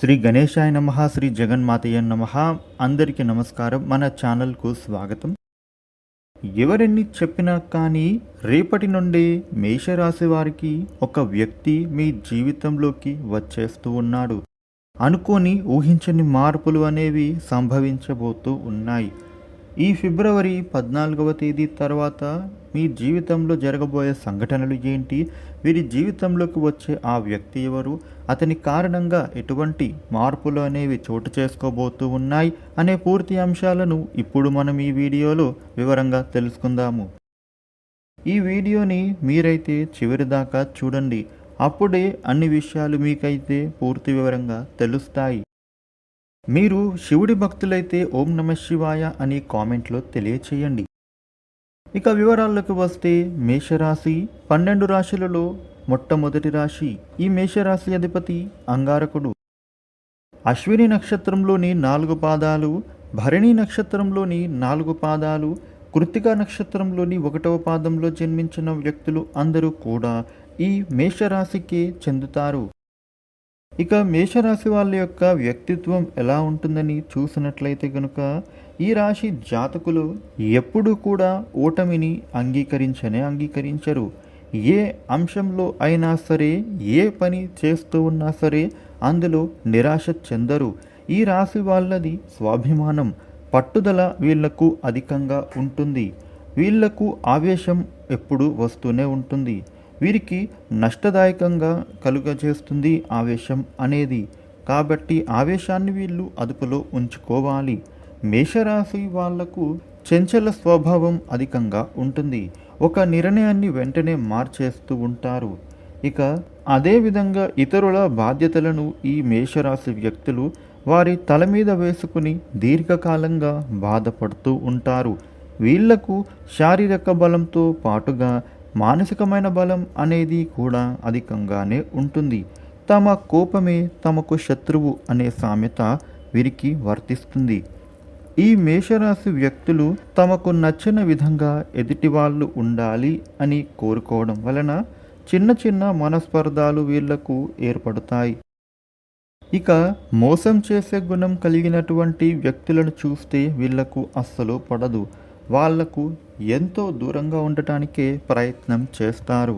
శ్రీ గణేశాయ నమ శ్రీ జగన్మాతయ్య నమ. అందరికీ నమస్కారం. మన ఛానల్కు స్వాగతం. ఎవరెన్ని చెప్పినా కానీ రేపటి నుండి మేషరాశి వారికి ఒక వ్యక్తి మీ జీవితంలోకి వచ్చేస్తూ ఉన్నాడు. అనుకోని ఊహించని మార్పులు అనేవి సంభవించబోతూ ఉన్నాయి. ఈ ఫిబ్రవరి పద్నాలుగవ తేదీ తర్వాత మీ జీవితంలో జరగబోయే సంఘటనలు ఏంటి? వీరి జీవితంలోకి వచ్చే ఆ వ్యక్తి ఎవరు? అతని కారణంగా ఎటువంటి మార్పులు అనేవి చోటు చేసుకోబోతూ ఉన్నాయి అనే పూర్తి అంశాలను ఇప్పుడు మనం ఈ వీడియోలో వివరంగా తెలుసుకుందాము. ఈ వీడియోని మీరైతే చివరి దాకా చూడండి. అప్పుడే అన్ని విషయాలు మీకైతే పూర్తి వివరంగా తెలుస్తాయి. మీరు శివుడి భక్తులైతే ఓం నమ శివాయ అని కామెంట్లో తెలియచేయండి. ఇక వివరాల్లోకి వస్తే మేషరాశి పన్నెండు రాశులలో మొట్టమొదటి రాశి ఈ మేషరాశి అధిపతి అంగారకుడు. అశ్విని నక్షత్రంలోని నాలుగు పాదాలు భరణి నక్షత్రంలోని నాలుగు పాదాలు కృత్తిక నక్షత్రంలోని ఒకటవ పాదంలో జన్మించిన వ్యక్తులు అందరూ కూడా ఈ మేషరాశికి చెందుతారు. ఇక మేషరాశి వాళ్ళ యొక్క వ్యక్తిత్వం ఎలా ఉంటుందని చూసినట్లయితే కనుక ఈ రాశి జాతకులు ఎప్పుడూ కూడా ఓటమిని అంగీకరించనే అంగీకరించరు. ఏ అంశంలో అయినా సరే ఏ పని చేస్తూ ఉన్నా సరే అందులో నిరాశ చెందరు. ఈ రాశి వాళ్ళది స్వాభిమానం పట్టుదల వీళ్ళకు అధికంగా ఉంటుంది. వీళ్ళకు ఆవేశం ఎప్పుడు వస్తూనే ఉంటుంది. వీరికి నష్టదాయకంగా కలుగజేస్తుంది ఆవేశం అనేది. కాబట్టి ఆవేశాన్ని వీళ్ళు అదుపులో ఉంచుకోవాలి. మేషరాశి వాళ్ళకు చెంచల స్వభావం అధికంగా ఉంటుంది. ఒక నిర్ణయాన్ని వెంటనే మార్చేస్తూ ఉంటారు. ఇక అదేవిధంగా ఇతరుల బాధ్యతలను ఈ మేషరాశి వ్యక్తులు వారి తల మీద వేసుకుని దీర్ఘకాలంగా బాధపడుతూ ఉంటారు. వీళ్ళకు శారీరక బలంతో పాటుగా మానసికమైన బలం అనేది కూడా అధికంగానే ఉంటుంది. తమ కోపమే తమకు శత్రువు అనే సామెత వీరికి వర్తిస్తుంది. ఈ మేషరాశి వ్యక్తులు తమకు నచ్చిన విధంగా ఎదుటి వాళ్ళు ఉండాలి అని కోరుకోవడం వలన చిన్న చిన్న మనస్పర్ధాలు వీళ్ళకు ఏర్పడతాయి. ఇక మోసం చేసే గుణం కలిగినటువంటి వ్యక్తులను చూస్తే వీళ్ళకు అస్సలు పడదు. వాళ్ళకు ఎంతో దూరంగా ఉండటానికే ప్రయత్నం చేస్తారు.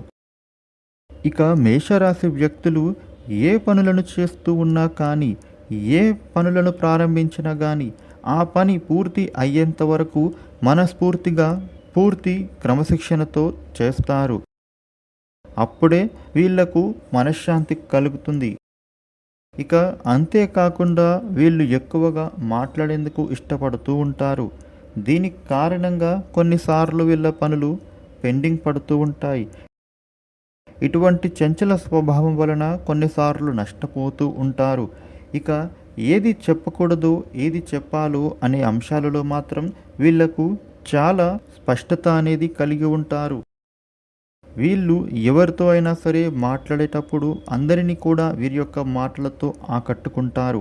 ఇక మేషరాశి వ్యక్తులు ఏ పనులను చేస్తూ ఉన్నా కానీ ఏ పనులను ప్రారంభించినా కానీ ఆ పని పూర్తి అయ్యేంత వరకు మనస్ఫూర్తిగా పూర్తి క్రమశిక్షణతో చేస్తారు. అప్పుడే వీళ్ళకు మనశ్శాంతి కలుగుతుంది. ఇక అంతేకాకుండా వీళ్ళు ఎక్కువగా మాట్లాడేందుకు ఇష్టపడుతూ ఉంటారు. దీనికి కారణంగా కొన్నిసార్లు వీళ్ళ పనులు పెండింగ్ పడుతూ ఉంటాయి. ఇటువంటి చంచల స్వభావం వలన కొన్నిసార్లు నష్టపోతూ ఉంటారు. ఇక ఏది చెప్పకూడదు ఏది చెప్పాలో అనే అంశాలలో మాత్రం వీళ్ళకు చాలా స్పష్టత అనేది కలిగి ఉంటారు. వీళ్ళు ఎవరితో అయినా సరే మాట్లాడేటప్పుడు అందరినీ కూడా వీరి యొక్క మాటలతో ఆకట్టుకుంటారు.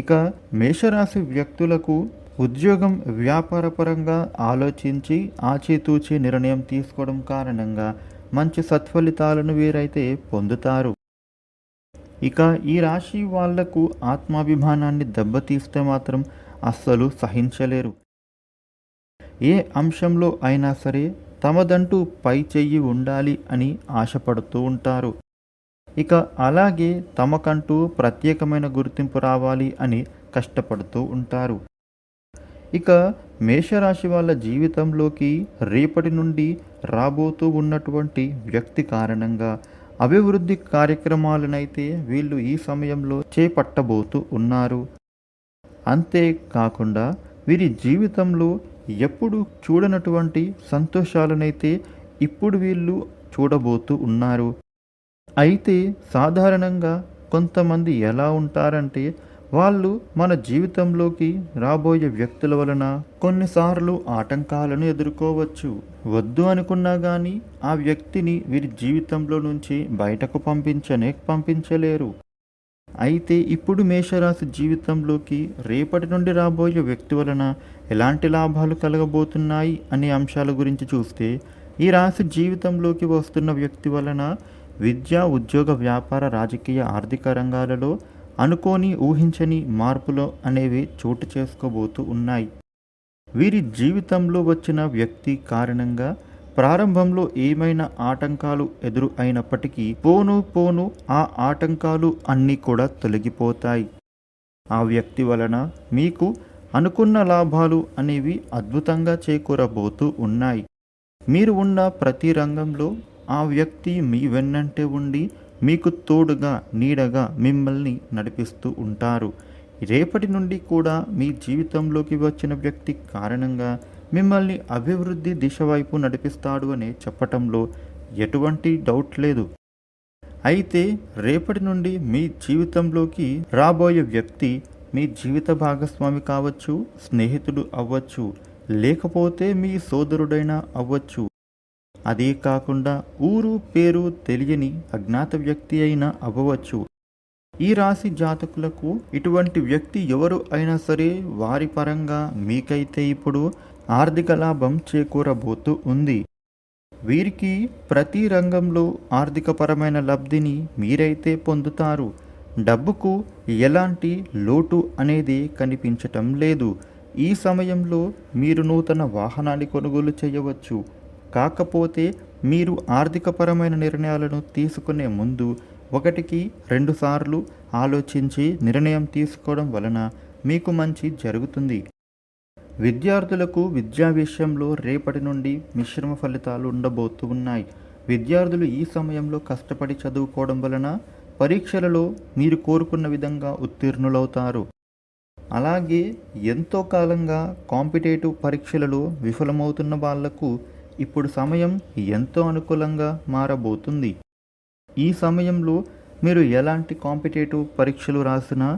ఇక మేషరాశి వ్యక్తులకు ఉద్యోగం వ్యాపారపరంగా ఆలోచించి ఆచితూచి నిర్ణయం తీసుకోవడం కారణంగా మంచి సత్ఫలితాలను వీరైతే పొందుతారు. ఇక ఈ రాశి వాళ్ళకు ఆత్మాభిమానాన్ని దెబ్బతీస్తే మాత్రం అస్సలు సహించలేరు. ఏ అంశంలో అయినా సరే తమదంటూ పై చెయ్యి ఉండాలి అని ఆశపడుతూ ఉంటారు. ఇక అలాగే తమకంటూ ప్రత్యేకమైన గుర్తింపు రావాలి అని కష్టపడుతూ ఉంటారు. ఇక మేషరాశి వాళ్ళ జీవితంలోకి రేపటి నుండి రాబోతూ ఉన్నటువంటి వ్యక్తి కారణంగా అభివృద్ధి కార్యక్రమాలనైతే వీళ్ళు ఈ సమయంలో చేపట్టబోతూ ఉన్నారు. అంతేకాకుండా వీరి జీవితంలో ఎప్పుడు చూడనటువంటి సంతోషాలనైతే ఇప్పుడు వీళ్ళు చూడబోతూ ఉన్నారు. అయితే సాధారణంగా కొంతమంది ఎలా ఉంటారంటే వాళ్ళు మన జీవితంలోకి రాబోయే వ్యక్తుల వలన కొన్నిసార్లు ఆటంకాలను ఎదుర్కోవచ్చు. వద్దు అనుకున్నా కానీ ఆ వ్యక్తిని వీరి జీవితంలో నుంచి బయటకు పంపించనే పంపించలేరు. అయితే ఇప్పుడు మేషరాశి జీవితంలోకి రేపటి నుండి రాబోయే వ్యక్తి వలన ఎలాంటి లాభాలు కలగబోతున్నాయి అనే అంశాల గురించి చూస్తే ఈ రాశి జీవితంలోకి వస్తున్న వ్యక్తి వలన విద్య ఉద్యోగ వ్యాపార రాజకీయ ఆర్థిక రంగాలలో అనుకోని ఊహించని మార్పులు అనేవి చోటు చేసుకోబోతూ ఉన్నాయి. వీరి జీవితంలో వచ్చిన వ్యక్తి కారణంగా ప్రారంభంలో ఏమైనా ఆటంకాలు ఎదురు అయినప్పటికీ పోను పోను ఆ ఆటంకాలు అన్నీ కూడా తొలగిపోతాయి. ఆ వ్యక్తి వలన మీకు అనుకున్న లాభాలు అనేవి అద్భుతంగా చేకూరబోతూ ఉన్నాయి. మీరు ఉన్న ప్రతి రంగంలో ఆ వ్యక్తి మీ వెన్నంటే ఉండి మీకు తోడుగా నీడగా మిమ్మల్ని నడిపిస్తూ ఉంటారు. రేపటి నుండి కూడా మీ జీవితంలోకి వచ్చిన వ్యక్తి కారణంగా మిమ్మల్ని అభివృద్ధి దిశ వైపు నడిపిస్తాడు అని చెప్పటంలో ఎటువంటి డౌట్ లేదు. అయితే రేపటి నుండి మీ జీవితంలోకి రాబోయే వ్యక్తి మీ జీవిత భాగస్వామి కావచ్చు స్నేహితుడు అవ్వచ్చు లేకపోతే మీ సోదరుడైనా అవ్వచ్చు. అదే కాకుండా ఊరు పేరు తెలియని అజ్ఞాత వ్యక్తి అయినా అవ్వవచ్చు. ఈ రాశి జాతకులకు ఇటువంటి వ్యక్తి ఎవరు అయినా సరే వారి పరంగా మీకైతే ఇప్పుడు ఆర్థిక లాభం చేకూరబోతూ ఉంది. వీరికి ప్రతి రంగంలో ఆర్థికపరమైన లబ్ధిని మీరైతే పొందుతారు. డబ్బుకు ఎలాంటి లోటు అనేది కనిపించటం లేదు. ఈ సమయంలో మీరు నూతన వాహనాన్ని కొనుగోలు చేయవచ్చు. కాకపోతే మీరు ఆర్థికపరమైన నిర్ణయాలను తీసుకునే ముందు ఒకటికి రెండుసార్లు ఆలోచించి నిర్ణయం తీసుకోవడం వలన మీకు మంచి జరుగుతుంది. విద్యార్థులకు విద్యా విషయంలో రేపటి నుండి మిశ్రమ ఫలితాలు ఉండబోతు ఉన్నాయి విద్యార్థులు ఈ సమయంలో కష్టపడి చదువుకోవడం వలన పరీక్షలలో మీరు కోరుకున్న విధంగా ఉత్తీర్ణులవుతారు. అలాగే ఎంతో కాలంగా కాంపిటేటివ్ పరీక్షలలో విఫలమవుతున్న వాళ్ళకు ఇప్పుడు సమయం ఎంతో అనుకూలంగా మారబోతుంది. ఈ సమయంలో మీరు ఎలాంటి కాంపిటేటివ్ పరీక్షలు రాసినా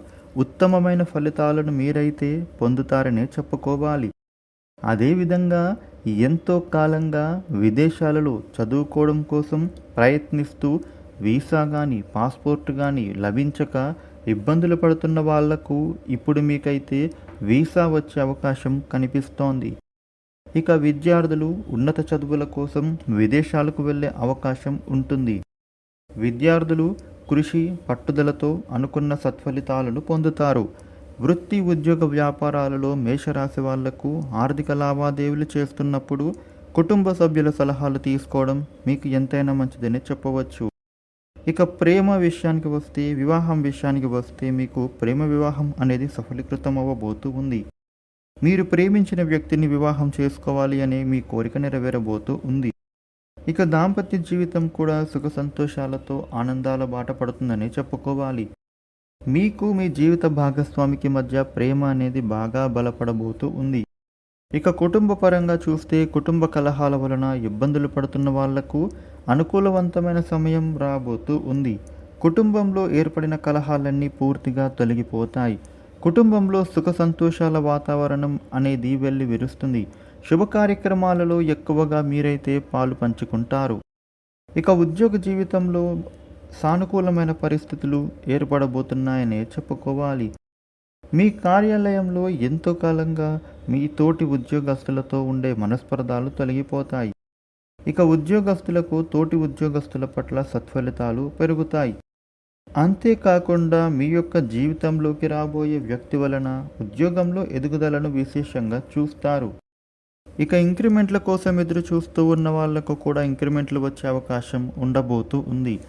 ఉత్తమమైన ఫలితాలను మీరైతే పొందుతారనే చెప్పుకోవాలి. అదేవిధంగా ఎంతో కాలంగా విదేశాలలో చదువుకోవడం కోసం ప్రయత్నిస్తూ వీసా కానీ పాస్పోర్ట్ కానీ లభించక ఇబ్బందులు పడుతున్న వాళ్ళకు ఇప్పుడు మీకైతే వీసా వచ్చే అవకాశం కనిపిస్తోంది. ఇక విద్యార్థులు ఉన్నత చదువుల కోసం విదేశాలకు వెళ్ళే అవకాశం ఉంటుంది. విద్యార్థులు కృషి పట్టుదలతో అనుకున్న సత్ఫలితాలను పొందుతారు. వృత్తి ఉద్యోగ వ్యాపారాలలో మేషరాశి వాళ్ళకు ఆర్థిక లావాదేవీలు చేస్తున్నప్పుడు కుటుంబ సభ్యుల సలహాలు తీసుకోవడం మీకు ఎంతైనా మంచిదని చెప్పవచ్చు. ఇక ప్రేమ విషయానికి వస్తే వివాహం విషయానికి వస్తే మీకు ప్రేమ వివాహం అనేది సఫలీకృతం అవ్వబోతూ ఉంది. మీరు ప్రేమించిన వ్యక్తిని వివాహం చేసుకోవాలి అనే మీ కోరిక నెరవేరబోతూ ఉంది. ఇక దాంపత్య జీవితం కూడా సుఖ సంతోషాలతో ఆనందాల బాట పడుతుందని చెప్పుకోవాలి. మీకు మీ జీవిత భాగస్వామికి మధ్య ప్రేమ అనేది బాగా బలపడబోతూ ఉంది. ఇక కుటుంబ పరంగా చూస్తే కుటుంబ కలహాల వలన ఇబ్బందులు పడుతున్న వాళ్ళకు అనుకూలవంతమైన సమయం రాబోతూ ఉంది. కుటుంబంలో ఏర్పడిన కలహాలన్నీ పూర్తిగా తొలగిపోతాయి. కుటుంబంలో సుఖ సంతోషాల వాతావరణం అనేది వెళ్ళి విరుస్తుంది. శుభ కార్యక్రమాలలో ఎక్కువగా మీరైతే పాలు పంచుకుంటారు. ఇక ఉద్యోగ జీవితంలో సానుకూలమైన పరిస్థితులు ఏర్పడబోతున్నాయనే చెప్పుకోవాలి. మీ కార్యాలయంలో ఎంతో కాలంగా మీ తోటి ఉద్యోగస్తులతో ఉండే మనస్పర్ధాలు తొలగిపోతాయి. ఇక ఉద్యోగస్తులకు తోటి ఉద్యోగస్తుల పట్ల సత్ఫలితాలు పెరుగుతాయి. అంతేకాకుండా మీ యొక్క జీవితంలోకి రాబోయే వ్యక్తి వలన ఉద్యోగంలో ఎదుగుదలను విశేషంగా చూస్తారు. ఇక ఇంక్రిమెంట్ల కోసం ఎదురు చూస్తూ ఉన్న వాళ్ళకు కూడా ఇంక్రిమెంట్లు వచ్చే అవకాశం ఉండబోతూ ఉంది.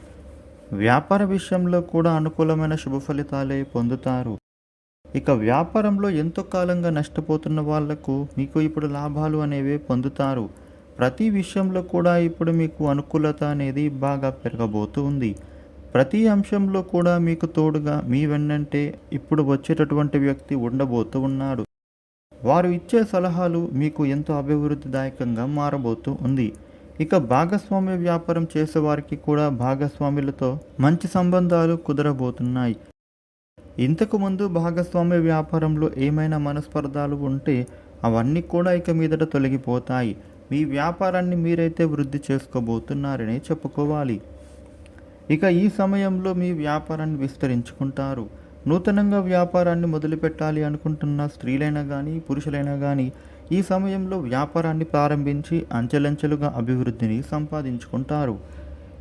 వ్యాపార విషయంలో కూడా అనుకూలమైన శుభ ఫలితాలే పొందుతారు. ఇక వ్యాపారంలో ఎంతో కాలంగా నష్టపోతున్న వాళ్ళకు మీకు ఇప్పుడు లాభాలు అనేవి పొందుతారు. ప్రతి విషయంలో కూడా ఇప్పుడు మీకు అనుకూలత అనేది బాగా పెరగబోతూ ఉంది. ప్రతి అంశంలో కూడా మీకు తోడుగా మీ వెన్నంటే ఇప్పుడు వచ్చేటటువంటి వ్యక్తి ఉండబోతూ ఉన్నాడు. వారు ఇచ్చే సలహాలు మీకు ఎంతో అభివృద్ధిదాయకంగా మారబోతూ ఉంది. ఇక భాగస్వామ్య వ్యాపారం చేసేవారికి కూడా భాగస్వాములతో మంచి సంబంధాలు కుదరబోతున్నాయి. ఇంతకుముందు భాగస్వామ్య వ్యాపారంలో ఏమైనా మనస్పర్ధాలు ఉంటే అవన్నీ కూడా ఇక మీదట తొలగిపోతాయి. మీ వ్యాపారాన్ని మీరైతే వృద్ధి చేసుకోబోతున్నారని చెప్పుకోవాలి. ఇక ఈ సమయంలో మీ వ్యాపారాన్ని విస్తరించుకుంటారు. నూతనంగా వ్యాపారాన్ని మొదలుపెట్టాలి అనుకుంటున్న స్త్రీలైనా కానీ పురుషులైనా కానీ ఈ సమయంలో వ్యాపారాన్ని ప్రారంభించి అంచెలంచెలుగా అభివృద్ధిని సంపాదించుకుంటారు.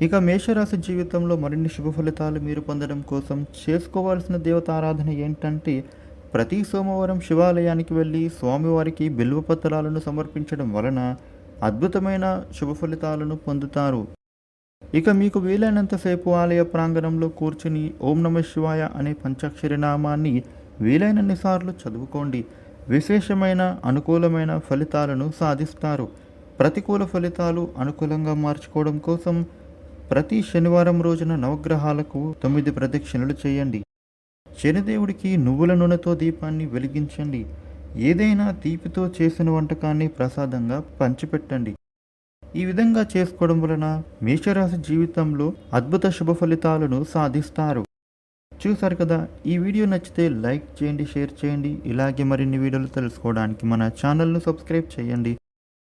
ఇక మేషరాశి జీవితంలో మరిన్ని శుభ ఫలితాలు మీరు పొందడం కోసం చేసుకోవాల్సిన దేవతారాధన ఏంటంటే ప్రతి సోమవారం శివాలయానికి వెళ్ళి స్వామివారికి బిల్వపత్రాలను సమర్పించడం వలన అద్భుతమైన శుభ ఫలితాలను పొందుతారు. ఇక మీకు వీలైనంతసేపు ఆలయ ప్రాంగణంలో కూర్చుని ఓం నమ శివాయ అనే పంచాక్షరి నామాన్ని వీలైనన్ని సార్లు చదువుకోండి. విశేషమైన అనుకూలమైన ఫలితాలను సాధిస్తారు. ప్రతికూల ఫలితాలు అనుకూలంగా మార్చుకోవడం కోసం ప్రతి శనివారం రోజున నవగ్రహాలకు తొమ్మిది ప్రదక్షిణలు చేయండి. శనిదేవుడికి నువ్వుల నూనెతో దీపాన్ని వెలిగించండి. ఏదైనా తీపితో చేసిన వంటకాన్ని ప్రసాదంగా పంచిపెట్టండి. ఈ విధంగా చేసుకోవడం వలన మేషరాశి జీవితంలో అద్భుత శుభ ఫలితాలను సాధిస్తారు. చూసారు కదా ఈ వీడియో నచ్చితే లైక్ చేయండి షేర్ చేయండి. ఇలాగే మరిన్ని వీడియోలు తెలుసుకోవడానికి మన ఛానల్ను సబ్స్క్రైబ్ చేయండి.